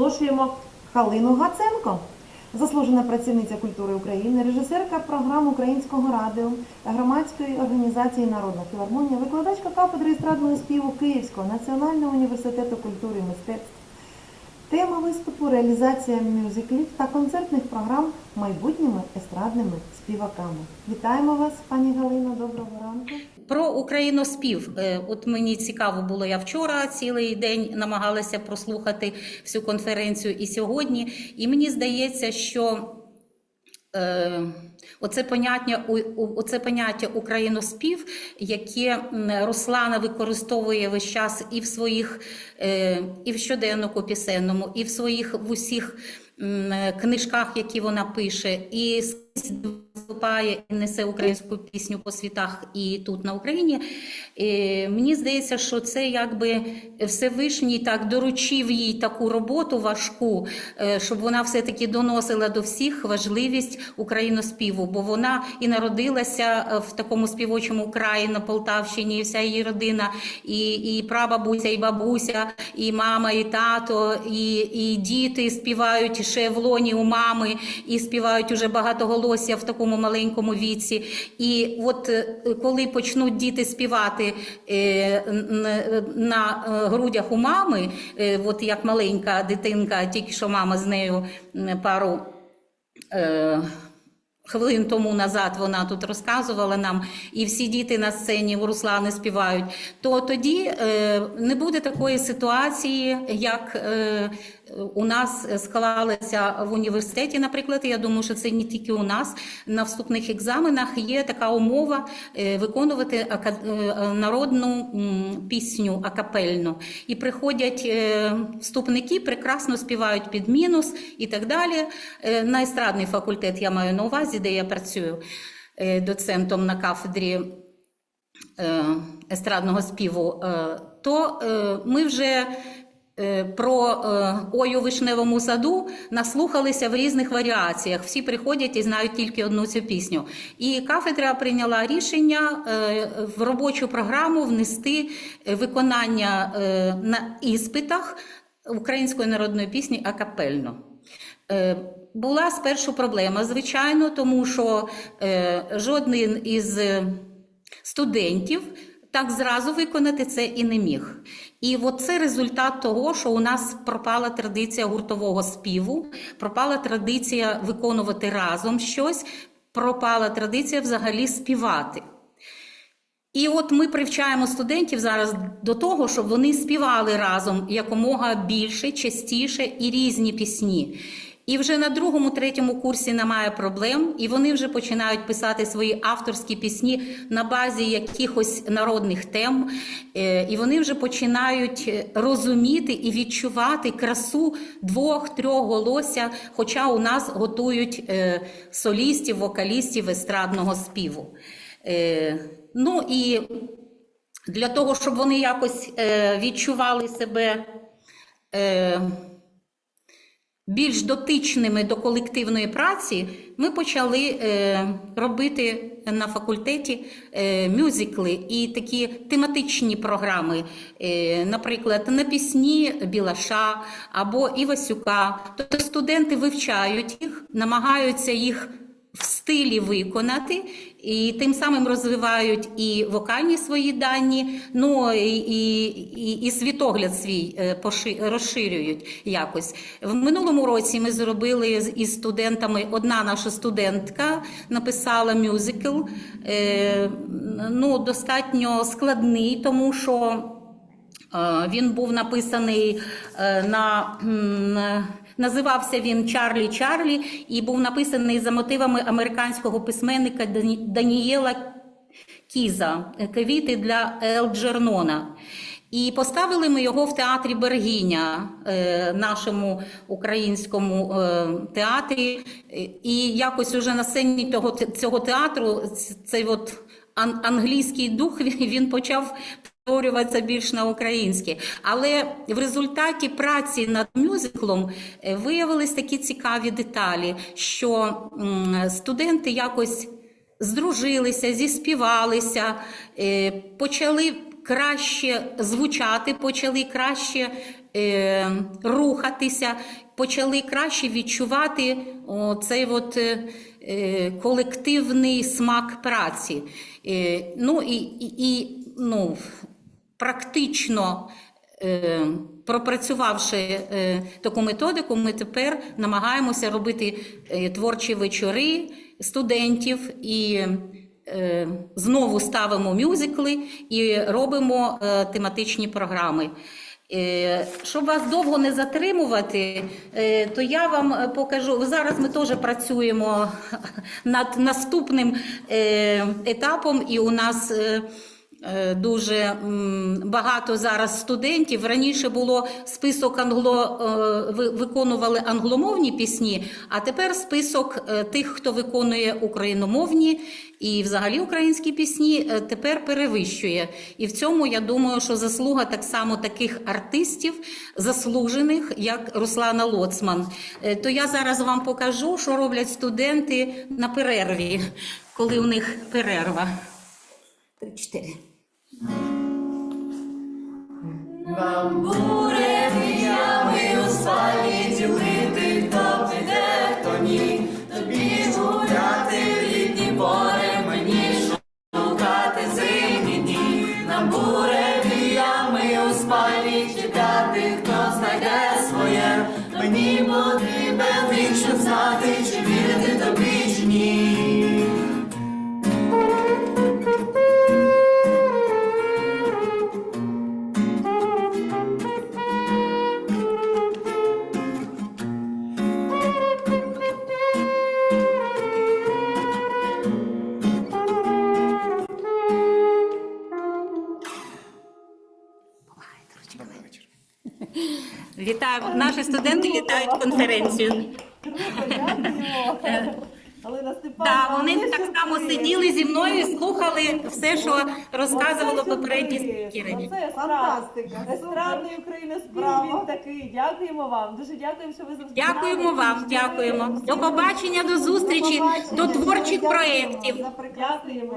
оголошуємо Халину Гаценко, заслужена працівниця культури України, режисерка програм Українського радіо громадської організації Народна філармонія, викладачка кафедри естрадного співу Київського національного університету культури і мистецтв. Тема виступу реалізація мюзиклів та концертних програм майбутніми естрадними співаками. Вітаємо вас, пані Галино. Доброго ранку. Про україноспів. Е, От мені цікаво було, я вчора цілий день намагалася прослухати всю конференцію і сьогодні. І мені здається, що е, оце поняття, оце поняття україноспів, яке Руслана використовує весь час і в своїх, е, і в щоденнику пісенному, і в своїх в усіх книжках, які вона пише, і виступає і несе українську пісню по світах і тут на Україні. Е, Мені здається, що це якби Всевишній так доручив їй таку роботу важку, е, щоб вона все-таки доносила до всіх важливість україноспіву, бо вона і народилася е, в такому співочому краї на Полтавщині, і вся її родина, і, і прабабуся, і бабуся, і мама, і тато, і, і діти співають ще в лоні у мами, і співають уже багатоголосся в такому маленькому віці. І от е, коли почнуть діти співати е, на грудях у мами, от як маленька дитинка, тільки що мама з нею пару. Хвилин тому назад вона тут розказувала нам, і всі діти на сцені у Руслани співають. То тоді е, не буде такої ситуації, як е, у нас склалося в університеті. Наприклад, я думаю, що це не тільки у нас. На вступних екзаменах є така умова е, виконувати народну пісню акапельну. І приходять вступники, прекрасно співають під мінус і так далі. Е, На естрадний факультет я маю на увазі, де я працюю е, доцентом на кафедрі е, естрадного співу, е, то ми вже про у вишневому саду наслухалися в різних варіаціях. Всі приходять і знають тільки одну цю пісню. І кафедра прийняла рішення в робочу програму внести виконання на іспитах української народної пісні акапельно. Е, Була спершу проблема, звичайно, тому що е, жоден із е, студентів так зразу виконати це і не міг. І от це результат того, що у нас пропала традиція гуртового співу, пропала традиція виконувати разом щось, пропала традиція взагалі співати. І от ми привчаємо студентів зараз до того, щоб вони співали разом якомога більше, частіше і різні пісні. І вже на другому, третьому курсі немає проблем, і вони вже починають писати свої авторські пісні на базі якихось народних тем, Е, і вони вже починають розуміти і відчувати красу двох-трьох голося, хоча у нас готують е, солістів, вокалістів естрадного співу. Е, Ну і для того, щоб вони якось відчували себе більш дотичними до колективної праці, ми почали е, робити на факультеті е, мюзикли і такі тематичні програми, е, наприклад, на пісні Білаша або Івасюка. Тобто студенти вивчають їх, намагаються їх в стилі виконати, і тим самим розвивають і вокальні свої дані, ну і, і, і, світогляд свій е, розширюють якось. В минулому році ми зробили із студентами, одна наша студентка написала мюзикл, е, ну, достатньо складний, тому що. Е, Він був написаний е, на називався він Чарлі Чарлі і був написаний за мотивами американського письменника Дані- Данієла Кіза Квіти для Елджернона. І поставили ми його в театрі Бергіня, е, нашому українському е, театрі. І якось уже на сцені цього театру цей от англійський дух він почав перетворюватися більш на українське. Але в результаті праці над мюзиклом е, виявились такі цікаві деталі, що студенти якось здружилися, зіспівалися, е, почали краще звучати, почали краще е, рухатися, почали краще відчувати цей от, колективний смак праці. Ну і, і, і ну, практично. Е, Пропрацювавши е, таку методику, ми тепер намагаємося робити е, творчі вечори студентів і знову ставимо мюзикли і робимо тематичні програми. Щоб вас довго не затримувати, то я вам покажу. Зараз ми теж працюємо над наступним етапом, і у нас. Е, Дуже багато зараз студентів. Раніше було список англо е, виконували англомовні пісні, а тепер список е, тих, хто виконує україномовні і взагалі українські пісні, тепер перевищує. І в цьому я думаю, що заслуга так само таких артистів, заслужених, як Руслана Лоцман. То я зараз вам покажу, що роблять студенти на перерві, коли у них перерва. Три-чотири. Нам буревіями у спальні ділити, хто піде, хто ні, тобі гуляти літні пори, мені шукати зимні дні. Нам буревіями у спальні хто знайде своє, мені потрібен щоб знати, чи вірити тобі, чи ні. Вітаю, наші студенти вітають конференцію. Галина вони так само сиділи зі мною і слухали все, що розказували попередні спікери. Оце фантастика. Естрадний україноспів Браво. такий. Дякуємо вам. Дуже дякуємо, що ви завжди. Дякуємо вам, дякуємо. До побачення, до зустрічі, до творчих проєктів. Дякуємо.